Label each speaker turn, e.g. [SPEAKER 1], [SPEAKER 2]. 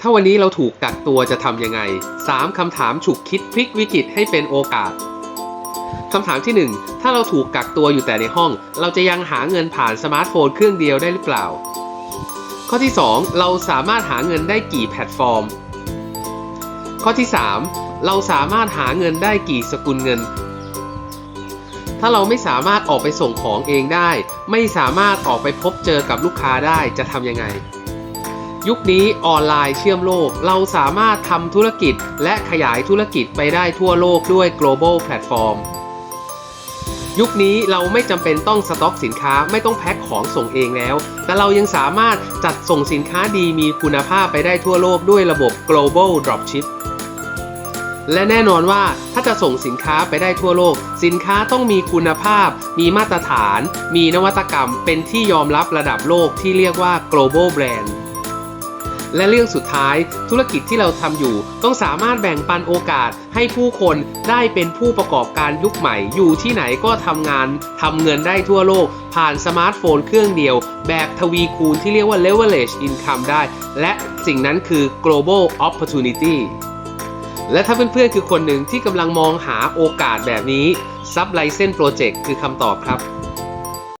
[SPEAKER 1] ถ้าวันนี้เราถูกกักตัวจะทำยังไง 3คำถามฉุกคิดพลิกวิกฤตให้เป็นโอกาสคำถามที่ 1 ถ้าเราถูกกักตัวอยู่แต่ในห้อง เราจะยังหาเงินผ่านสมาร์ทโฟนเครื่องเดียวได้หรือเปล่า ข้อที่ 2 เราสามารถหาเงินได้กี่แพลตฟอร์ม ข้อที่ 3 เราสามารถหาเงินได้กี่สกุลเงิน ถ้าเราไม่สามารถออกไปส่งของเองได้ ไม่สามารถออกไปพบเจอกับลูกค้าได้จะทำยังไง ยุคนี้ออนไลน์เชื่อมโลก เราสามารถทำธุรกิจ และขยายธุรกิจไปได้ทั่วโลกด้วย global platform ยุคนี้เราไม่จำเป็นต้องสต็อกสินค้าไม่ต้องแพ็คของส่งเองแล้ว แต่เรายังสามารถจัดส่งสินค้าดีมีคุณภาพไปได้ทั่วโลกด้วยระบบ global dropship และแน่นอนว่าถ้าจะส่งสินค้าไปได้ทั่วโลก สินค้าต้องมีคุณภาพ มีมาตรฐาน มีนวัตกรรม เป็นที่ยอมรับระดับโลกที่เรียกว่า global brand และเรื่องสุดท้าย ธุรกิจที่เราทำอยู่ ต้องสามารถแบ่งปันโอกาสให้ผู้คนได้เป็นผู้ประกอบการยุคใหม่ อยู่ที่ไหนก็ทำงานทำเงินได้ทั่วโลก ผ่านสมาร์ทโฟนเครื่องเดียว แบบทวีคูณที่เรียกว่า leverage income ได้ และสิ่งนั้นคือ global opportunity และถ้าเพื่อนๆคือคนหนึ่งที่กำลังมองหาโอกาสแบบนี้ Sub License Project คือคำตอบครับ